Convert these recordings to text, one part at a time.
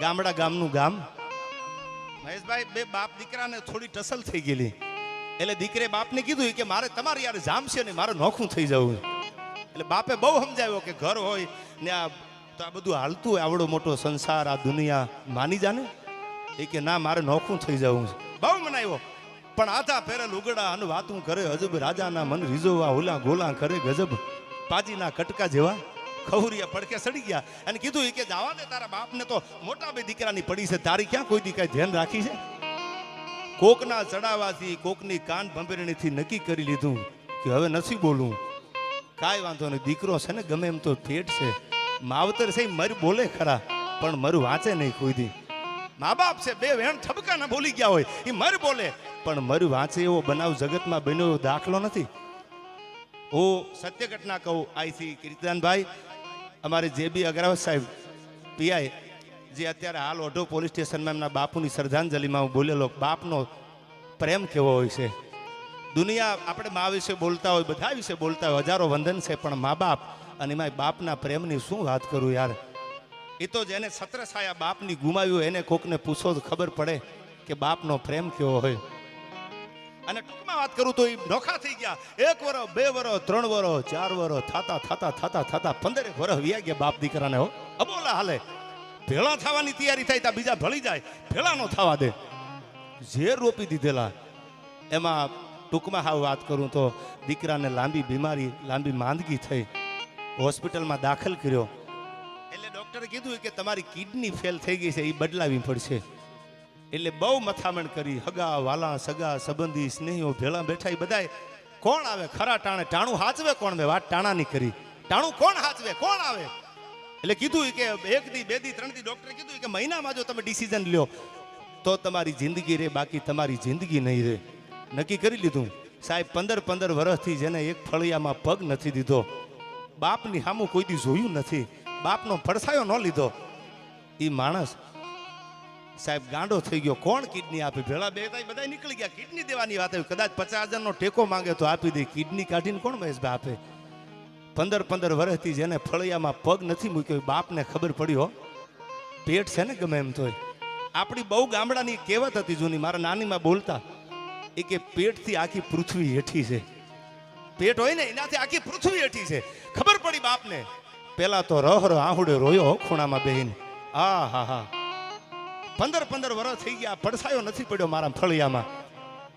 ગામડા ગામનું ગામ. મહેશભાઈ, બે બાપ દીકરાને થોડી ટસલ થઈ ગયેલી. એટલે દીકરે બાપને કીધું કે મારે તમારે યાર જામશે ને મારે નોખું થઈ જવું એટલે બાપે બહુ સમજાવ્યો કે ઘર હોય ને આ તો આ બધું હાલતું હોય, આવડો મોટો સંસાર, આ દુનિયા, માની જાને? એ કે ના, મારે નોખું થઈ જવું છે. બહુ મનાવ્યો. પણ આધા પહેરેલ ઉગડા અને વાતું કરે, હજબ રાજાના મન રીઝોવા હોલા ગોલા કરે, ગજબ પાજીના કટકા જેવા. ખહુરિયા પડકે સડી ગયા અને કીધું કે જવા દે તારા બાપને તો મોટા બે દીકરાની પડી છે. તારી ક્યાં કોઈ દીકરા ધ્યાન રાખી છે? કોકના ચડાવાથી, કોકની કાન ભંભેરણીથી નક્કી કરી લીધું કે હવે નથી બોલવું. કાંઈ વાંધો નહીં, દીકરો છે ને ગમે એમ તો પેટ છે. માવતર છે મારી બોલે ખરા, પણ મારું વાંચે નહીં કોઈ દી. મા બાપ છે, બે વેણ ઠબકા ના બોલી ગયા હોય એ મર બોલે, પણ મારું વાંચે એવો બનાવ જગતમાં બન્યો દાખલો નથી. હું સત્ય ઘટના કહું આઈથી કીર્તનભાઈ અમારે જે બી અગ્રવાલ સાહેબ, પીઆઈ, જે અત્યારે હાલ ઓઢો પોલીસ સ્ટેશનમાં એમના બાપુની શ્રદ્ધાંજલિમાં બોલેલો, બાપનો પ્રેમ કેવો હોય છે? દુનિયા આપણે મા વિશે બોલતા હોય, બધા વિશે બોલતા હોય, હજારો વંદન છે, પણ મા બાપ અને એમાં બાપના પ્રેમની શું વાત કરું યાર? એ તો જેને છત્રછાયા બાપની ગુમાવ્યું એને કોકને પૂછો તો ખબર પડે કે બાપનો પ્રેમ કેવો હોય. અને ટૂંકમાં વાત કરું તો એ નોખા થઈ ગયા. એક વરસ બે વરસ ત્રણ વરસ ચાર વરસ થાતા થાતા થાતા થાતા, પંદરેક વરસ વ્યા ગયા બાપ દીકરાને હો. અબોલા હાલે. ભેળા થવાની તૈયારી થાય ત્યાં બીજા ભળી જાય. ભેળા નો થવા દે. ઝેર રોપી દીધેલા. એમાં ટૂંકમાં હાવ વાત કરું તો દીકરાને લાંબી બીમારી, લાંબી માંદગી થઈ. હોસ્પિટલમાં દાખલ કર્યો. એટલે ડૉક્ટરે કીધું કે તમારી કિડની ફેલ થઈ ગઈ છે એ બદલાવી પડશે. એટલે બહુ મથામણ કરી, હગા, વાલા, સગા, સંબંધી, સ્નેહીઓ, ભેળા, બેઠા એ બધાય, કોણ આવે? ખરા ટાણે, ટાણું હાચવે કોણ મેં વાત ટાણાની કરી. ટાણું કોણ હાચવે? કોણ આવે? એટલે કીધું કે એક દી, બે દી, ત્રણ દી ડૉક્ટરે કીધું કે મહિનામાં જો તમે ડિસિઝન લ્યો, તો તમારી જિંદગી રે, બાકી તમારી જિંદગી નહીં રહે નક્કી કરી લીધું. સાહેબ, પંદર પંદર વર્ષથી જેને એક ફળિયામાં પગ નથી દીધો, બાપની સામું કોઈ દી જોયું નથી. બાપનો ફળસાયો ન લીધો. એ માણસ સાહેબ, ગાંડો થઈ ગયો. કોણ કિડની આપી? ભેળા બે થાય બધા નીકળી ગયા. કિડની દેવાની વાત આવી. કદાચ પચાસ હજારનો ટેકો માંગે તો આપી દે. કિડની કાઢીને કોણ મહેશભાઈ આપે? પંદર પંદર વર્ષથી જેને ફળિયામાં પગ નથી મૂક્યો બાપને ખબર પડી હો. પેટ છે ને ગમે એમ તોય. આપણી બહુ ગામડાની કહેવત હતી જૂની, મારા નાનીમાં બોલતા, એ કે પેટથી આખી પૃથ્વી હેઠી છે. પેટ હોય ને, એનાથી આખી પૃથ્વી હેઠી છે. ખબર પડી બાપને? પેલા તો રહ રહ આહુડે રોયો ખૂણામાં બેહીને. આ હા હા. પંદર પંદર વર્ષ થઈ ગયા પડસાયો નથી પડ્યો મારા ફળિયામાં.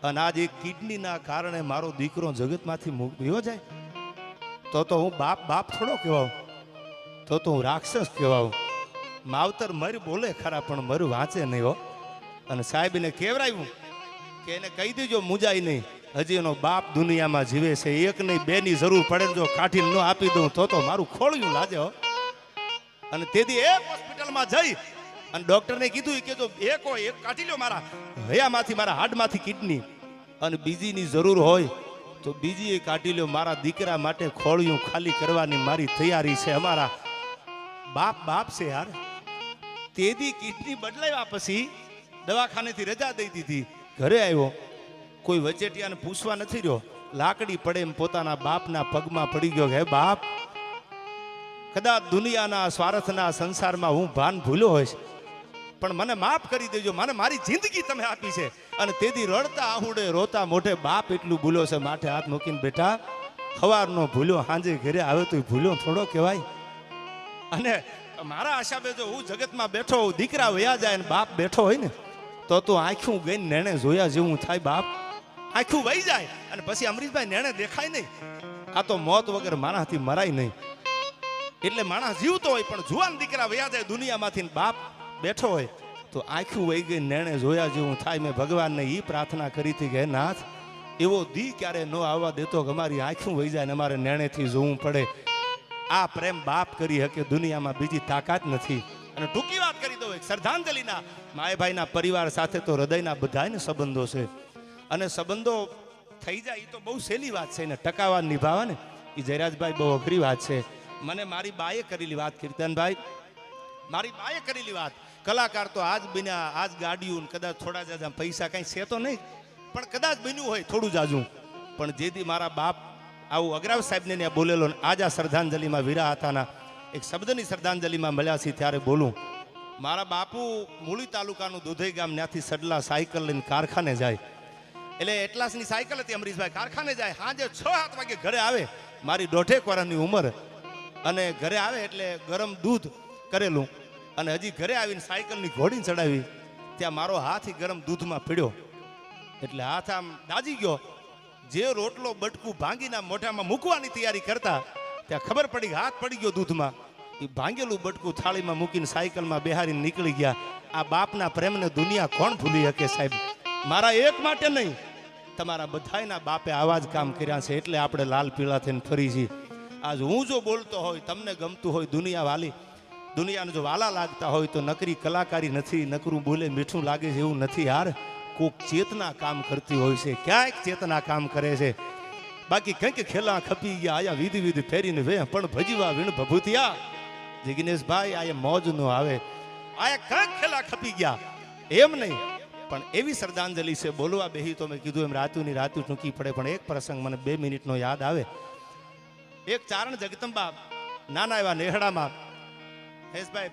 અને આજ કિડનીના કારણે મારો દીકરો જગતમાંથી મુક્યો જાય. તો તો હું બાપ બાપ થોડો કહેવાઉં. તો તો હું રાક્ષસ કહેવાઉં. માવતર મરી બોલે ખરા, પણ મરું વાંચે નહીં હો. અને સાહેબને કેવરાયું કે એને કહી દેજો મુજાય નહીં. હજી એનો બાપ દુનિયામાં જીવે છે, એક નહીં બે ની જરૂર પડે જો કાઠી ન આપી દઉં તો તો મારું ખોળ્યું લાજે હો. અને તેથી એક હોસ્પિટલમાં જઈ અને ડોક્ટરને કીધું કે જો એક હોય એક કાઢી લ્યો મારા હયામાંથી, મારા હાડમાંથી કિડની. અને બીજીની જરૂર હોય તો બીજી કાઢી લ્યો. મારા દીકરા માટે ખોળિયું ખાલી કરવાની મારી તૈયારી છે અમારા. બાપ બાપ છે યાર. તેદી કિડની બદલાવ્યા પછી દવાખાનેથી રજા દઈ દીધી. ઘરે આવ્યો. કોઈ વચેટિયાને પૂછવા નથી રહ્યો. લાકડી પડે એમ પોતાના બાપના પગમાં પડી ગયો હે બાપ, કદાચ દુનિયાના સ્વાર્થના સંસારમાં હું ભાન ભૂલ્યો હોઈશ. પણ મને માફ કરી દેજો, મને મારી જિંદગી તમે આપી છે. અને તેથી રડતા આહુડે, રોતા મોઢે બાપ એટલું ભૂલ્યો છે, માથે હાથ મૂકીને બેઠા. સવારનો ભૂલ્યો સાંજે ઘરે આવે તો ભૂલ્યો થોડો કહેવાય. અને મારા આશાબે જો હું જગતમાં બેઠો હોઉં, દીકરા વયા જાય ને બાપ બેઠો હોય ને, તો તું આંખું ગઈને નેણે જોયા જેવું થાય બાપ. આંખું વહી જાય અને પછી અમરીશભાઈ નેણે દેખાય નહીં. આ તો મોત વગર મારાથી મરાય નહીં. એટલે માણસ જીવતો હોય પણ જુવાન દીકરા વયા જાય દુનિયામાંથી બાપ બેઠો હોય, તો આખું વહી ગઈ નેણે જોયા જેવું થાય. મેં ભગવાનને એ પ્રાર્થના કરી હતી કે નાથ, એવો દી ક્યારે ન આવવા દેતો કે અમારી આંખું વહી જાય ને અમારે નેણેથી જોવું પડે. આ પ્રેમ બાપ કરી શકે, દુનિયામાં બીજી તાકાત નથી. અને ટૂંકી વાત કરી દઉં એક, શ્રદ્ધાંજલિના માયભાઈના પરિવાર સાથે તો હૃદયના બધાને સંબંધો છે. અને સંબંધો થઈ જાય એ તો બહુ સહેલી વાત છે ને ટકાવા નિભાવવા ને એ જયરાજભાઈ બહુ અઘરી વાત છે. મને મારી બાએ કરેલી વાત, કીર્તનભાઈ, મારી બાએ કરેલી વાત. કલાકાર તો આજ બન્યા, આજ ગાડીયું કદાચ થોડા જાજા પૈસા કાંઈ છે તો નહીં, પણ કદાચ બન્યું હોય થોડું જાજું પણ જેથી મારા બાપ આવું અગ્રાવ સાહેબને ત્યાં બોલેલો ને આજ આ શ્રદ્ધાંજલિમાં વીરા હતાના એક શબ્દની શ્રદ્ધાંજલિમાં મળ્યા છીએ ત્યારે બોલું. મારા બાપુ મૂળી તાલુકાનું દુધઈ ગામ ત્યાંથી સડલા સાયકલ લઈને કારખાને જાય. એટલે એટલાસની સાયકલ હતી અમરીશભાઈ, કારખાને જાય, સાંજે છ, સાત વાગે ઘરે આવે, મારી દોઢેક વર્ષની ઉંમર. અને ઘરે આવે એટલે ગરમ દૂધ કરેલું. અને હજી ઘરે આવીને સાયકલની ઘોડી ચડાવી, ત્યાં મારો હાથ ગરમ દૂધમાં પીડ્યો. એટલે હાથ આમ દાજી ગયો. જે રોટલો બટકું ભાંગીના મોઢામાં મૂકવાની તૈયારી કરતા, ત્યાં ખબર પડી હાથ પડી ગયો દૂધમાં. એ ભાંગેલું બટકું થાળીમાં મૂકીને સાયકલમાં બેહારીને નીકળી ગયા. આ બાપના પ્રેમને દુનિયા કોણ ભૂલી શકે સાહેબ? મારા એક માટે નહીં, તમારા બધાના બાપે આવા જ કામ કર્યા છે એટલે આપણે લાલ પીળા થઈને ફરી છીએ. આજ હું જો બોલતો હોય, તમને ગમતું હોય દુનિયા વાલી દુનિયાને જો વાલા લાગતા હોય તો નકરી કલાકારી નથી, નકરું બોલે મીઠું લાગે છે એવું નથી યાર. કોક ચેતના કામ કરતી હોય છે, ક્યાંક ચેતના કામ કરે છે. બાકી કંઈક ખેલા ખપી ગયા, આયા વિધિ વિધિ ફેરીને વે પણ ભજીવા વીણ ભભૂતિયા. જિગ્નેશભાઈ આયા મોજ નો આવે. આયા કંઈક ખેલા ખપી ગયા. એમ નહીં, પણ એવી શ્રદ્ધાંજલિ છે, બોલવા બેહી તો મેં કીધું એમ રાતુની રાતું ટૂંકી પડે, પણ એક પ્રસંગ મને બે મિનિટનો યાદ આવે. એક ચારણ જગદંબા, નાના એવા નેહડામાં હેસભાઈ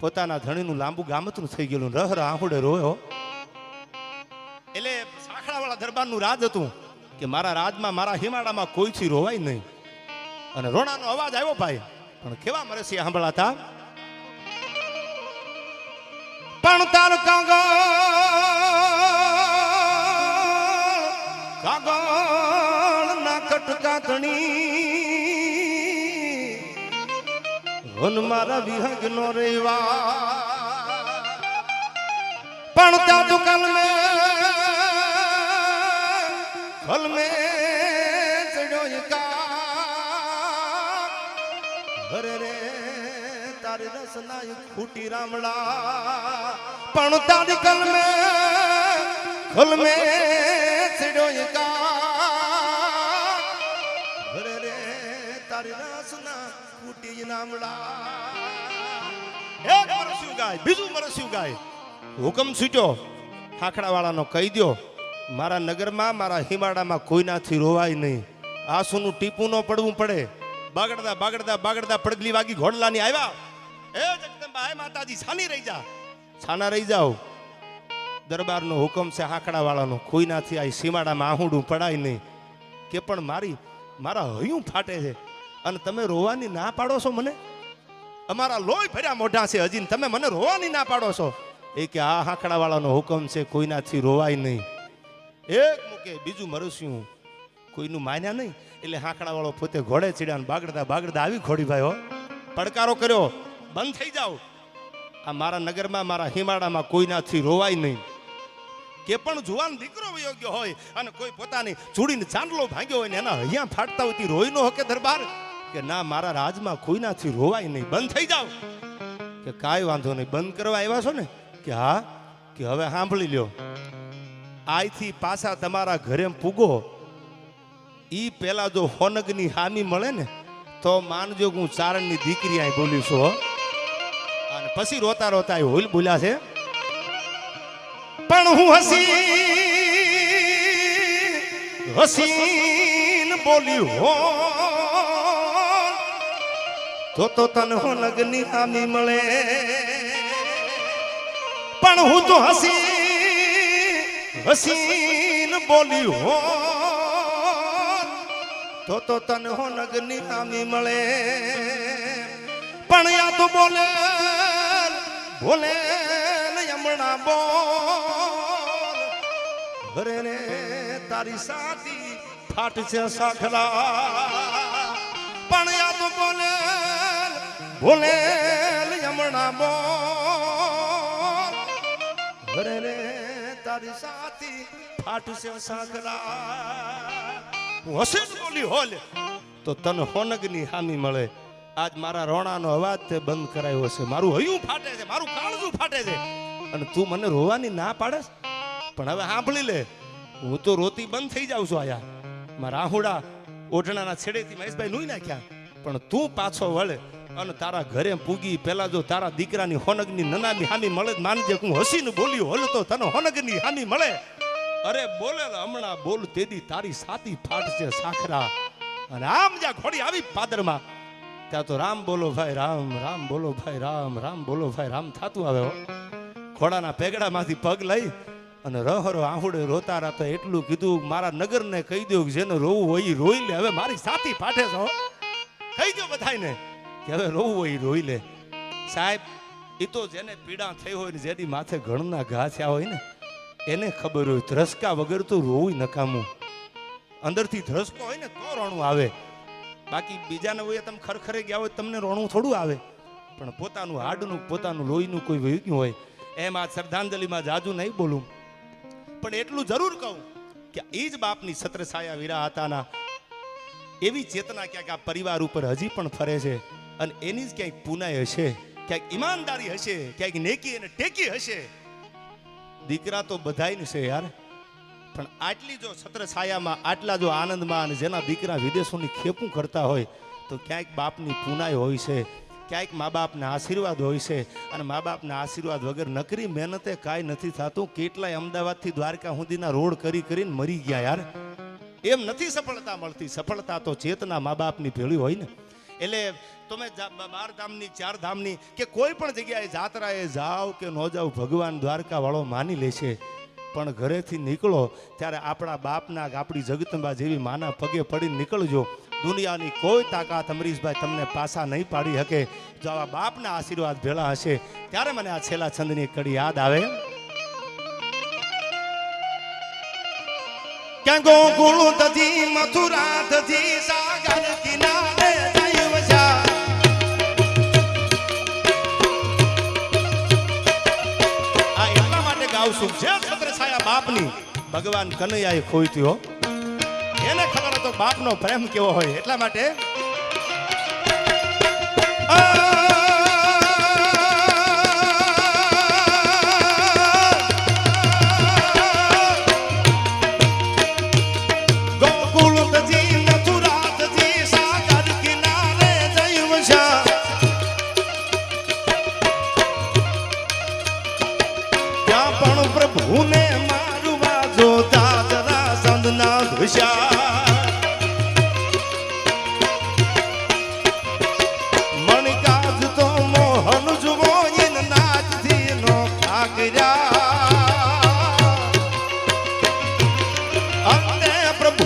પોતાના ધણીનું લાંબુ ગામતનું થઈ ગયેલું. રહ રહ રોયો. એટલે સાખડાવાળા દરબારનું રાજ હતું કે મારા રાજમાં, મારા હિમાડામાં કોઈથી રોવાય નહીં. અને રોણાનો અવાજ આવ્યો ભાઈ, પણ કેવા મરસી સાંભળાતા? પણ તાર કાગો કાગળ ના કટકાતણી વન મારા વિહંગ નો રેવા. પણ ત્યાં તું કલ મે કલ મે ચડ્યો એકા અરે રે તારી રસના ખૂટી રામડા. પણ તારી કલ મે નામડા એક મરસ્યું ગાય બીજું મરસ્યું ગાય હુકમ છૂટ્યો. ખાખડાવાળાનો કહી દ્યો, મારા નગરમાં, મારા હિમાડામાં કોઈનાથી રોવાય નહીં. આંસુનું ટીપું ન પડવું પડે. બાગડતા બાગડતા બાગડતા પડગલી વાગી ઘોડલાની આવ્યા. એ જગદંબા, હે માતાજી, છાની રહી જા. છાના રહી જાઓ દરબારનો હુકમ છે હાકડાવાળાનો કોઈનાથી આ સીમાડામાં આહુડું પડાય નહીં. કે પણ મારી, મારા હયું ફાટે છે. અને તમે રોવાની ના પાડો છો મને? અમારા લોહી ભર્યા મોઢા છે હજી તમે મને રોવાની ના પાડો છો? એ કે આ હાંકડાવાળાનો હુકમ છે, કોઈનાથી રોવાય નહીં. એક મૂકે, બીજું મરસ્યું. કોઈનું માન્યા નહીં? એટલે હાંકડાવાળો પોતે ઘોડે ચડ્યા બાગડતા બાગડતા આવી ઘોડી ભાઈ પડકારો કર્યો. બંધ થઈ જાઓ. આ મારા નગરમાં, મારા હિમાડામાં કોઈનાથી રોવાય નહીં. કે પણ જુવાન દીકરો યોગ્ય હોય અને કોઈ પોતાની ચૂડીને ચાંદલો ભાંગ્યો હોય ને એના હૈયા ફાટતા હોય રોઈ નો હકે દરબાર. કે ના, મારા રાજમાં કોઈનાથી રોવાય નહીં, બંધ થઈ જાઓ. કે કાંઈ વાંધો નહીં, બંધ કરવા આવ્યા છો ને? કે હા, કે હવે સાંભળી લ્યો. આજથી પાછા તમારા ઘરે પૂગો. ઈ પેલા જો હોનગની હામી મળે ને, તો માનજો હું ચારણની દીકરી અહીં બોલી છું અને પછી રોતા રોતા એ હોલ બોલ્યા છે, પણ હું હસી હસીન બોલી હો તો તો તને હોનગની હામી મળે. પણ હું તો હસી હસીન બોલી હો તો તો તને હો નગની હામી મળે. પણ યા તો બોલે બોલે યમણા બો ઘરે રે, તારી સાથી ફાટ છે સાખલા. પણ યા તો બોલે બોલે યમણા બોલ ઘરે રે, તારી સાથી ફાટુ છે સાખલા હું હસીન બોલી, હોલ. તો તને હોનગની હામી મળે. આજ મારા રોણાનો અવાજ તે બંધ કરાયો છે મારું હયું ફાટે છે, મારું કાળજું ફાટે છે. અને તું મને રોવાની ના પાડે? પણ હવે સાંભળી લે. હું તો રોતી બંધ થઈ જાઉં છું આયા. મારા આહુડા ઓઢણાના છેડેથી મહેશભાઈ નુઈ નાખ્યા. પણ તું પાછો વળે. અને તારા ઘરે પૂગી પેલા જો તારા દીકરાની હોનગની નનામી હામી મળે માનજે હું હસીને બોલ્યું, હોલ તો તને હોનગની હામી મળે. અરે બોલે હમણાં બોલ, તેદી તારી સાતી ફાટશે સાખરા. અને આમ જ્યાં ઘોડી આવી પાદરમાં, ત્યાં તો રામ બોલો, ભાઈ રામ રામ બોલો, ભાઈ રામ રામ બોલો, ભાઈ રામ. થતું આવે ઘોડાના પેગડામાંથી પગ લઈ અને રહરો આહુડે રોતા રાતા એટલું કીધું, મારા નગરને કહી દો કે જેને રોવું હોય રોઈ લે, હવે મારી સાથી ફાટે છો કહી દો બધાયને. કે હવે રોવું હોય રોઈ લે. સાહેબ એ તો જેને પીડા થઈ હોય ને જેની માથે ઘણના ઘા થયા હોય ને, એને ખબર હોય. ધ્રસકા વગર તો રોવું નકામું. અંદરથી ધ્રસકો હોય ને તો રોણું આવે. બાકી બીજાને હોય તમે ખરખરે ગયા હોય તમને રોણું થોડું આવે. પણ પોતાનું હાડનું, પોતાનું લોહીનું કોઈ વહ્યું હોય, એમ આ શ્રદ્ધાંજલિમાં જાજુ નહીં બોલું. પણ એટલું જરૂર કહું કે એ જ બાપની છત્રછાયા વીરા હતાના એવી ચેતના ક્યાંક આ પરિવાર ઉપર હજી પણ ફરે છે. અને એની જ ક્યાંક પુનાય હશે, ક્યાંક ઈમાનદારી હશે, ક્યાંક નેકી અને ટેકી હશે. દીકરા તો બધાય છે યાર, પણ આટલી જો છત્ર છાયામાં, આટલા જો આનંદમાં અને જેના દીકરા વિદેશોની ખેપું કરતા હોય, તો ક્યાંક બાપની પુનાય હોય છે, ક્યાંક મા બાપના આશીર્વાદ હોય છે, અને મા બાપના આશીર્વાદ વગર નકરી મહેનતે કાંઈ નથી થતું. કેટલાય અમદાવાદથી દ્વારકા સુધીના રોડ કરી કરીને મરી ગયા યાર. એમ નથી સફળતા મળતી. સફળતા તો ચેતના મા બાપની ભેળી હોય ને. એટલે તમે બાર ધામની, ચાર ધામની કે કોઈ પણ જગ્યાએ જાત્રાએ જાઓ કે ન જાઓ ભગવાન દ્વારકાવાળો માની લેશે પણ ઘરેથી નીકળો, ત્યારે આપણા બાપના આપણી જગતંબા જેવી માના પગે પડીને નીકળજો. દુનિયાની કોઈ તાકાત અમરીશભાઈ તમને પાછા નહીં પાડી શકે. જો આવા બાપના આશીર્વાદ ભેળા હશે, ત્યારે મને આ છેલ્લા છંદની કડી યાદ આવે. ક્યાં ગોકુળ તથી મથુરા સાગર કિનારે છું જે છત્રછાયા બાપની. ભગવાન કનૈયાએ ખોઈતી હો. એને ખબર હતો બાપનો પ્રેમ કેવો હોય એટલા માટે.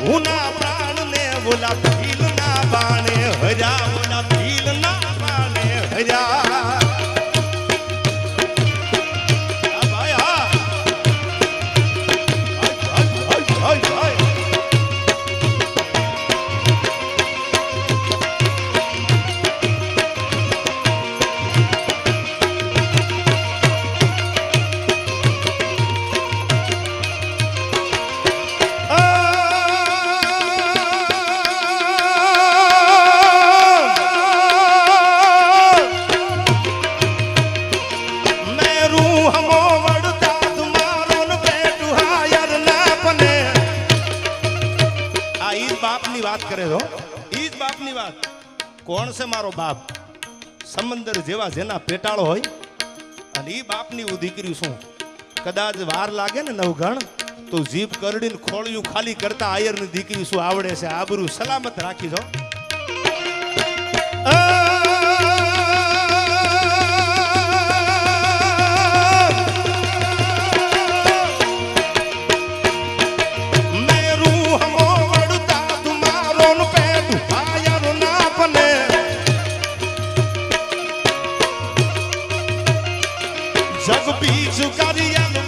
પ્રભુના પ્રાણ ને ભીલના છે મારો બાપ સમંદર જેવા જેના પેટાળો હોય, અને એ બાપની હું દીકરી છું. કદાચ વાર લાગે ને નવઘણ, તો જીભ કરડીને ખોળિયું ખાલી કરતા આયરની દીકરી શું આવડે છે? આબરૂ સલામત રાખી છો Joga o bicho.